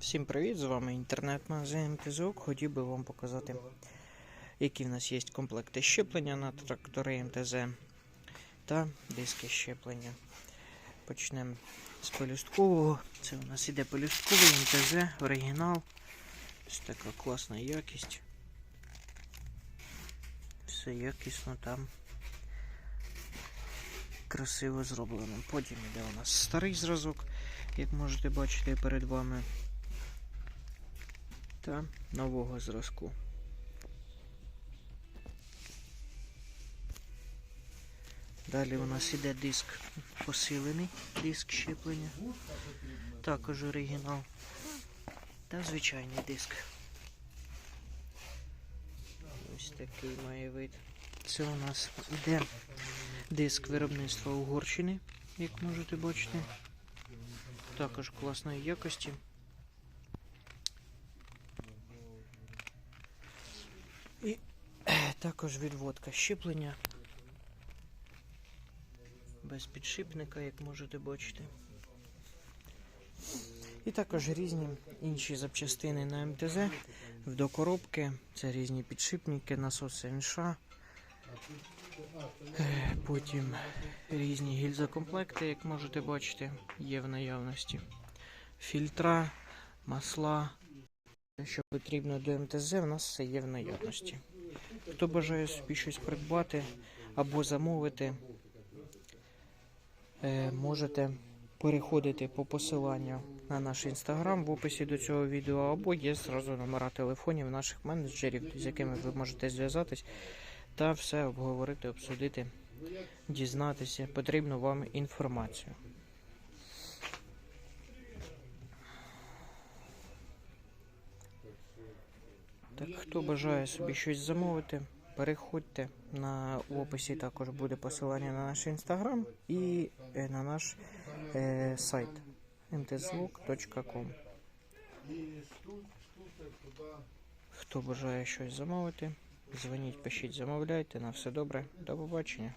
Всім привіт! З вами інтернет-магазин МТЗОК. Хотів би вам показати, які в нас є комплекти щеплення на трактори МТЗ та диски щеплення. Почнемо з пелюсткового. Це у нас іде пелюстковий МТЗ, оригінал. Ось така класна якість. Все якісно там. Красиво зроблено. Потім іде у нас старий зразок, як можете бачити перед вами та нового зразку. Далі у нас іде диск посилений, диск щеплення, також оригінал та звичайний диск. Ось такий має вид. Це у нас іде диск виробництва Угорщини, як можете бачити. Також класної якості. І також відводка щеплення. Без підшипника, як можете бачити. І також різні інші запчастини на МТЗ в докоробки. Це різні підшипники, насоси НШ. Потім різні гільзокомплекти, як можете бачити, є в наявності. Фільтра, масла. Що потрібно до МТЗ, в нас все є в наявності. Хто бажає собі щось придбати або замовити, е, можете переходити по посиланню на наш інстаграм в описі до цього відео, або є зразу номера телефонів наших менеджерів, з якими ви можете зв'язатись та все обговорити, обсудити, дізнатися потрібну вам інформацію. Так, хто бажає собі щось замовити, переходьте на в описі також буде посилання на наш інстаграм і е, на наш е, сайт mtzvuk.com. Хто бажає щось замовити, дзвоніть, пишіть, замовляйте. На все добре. До побачення.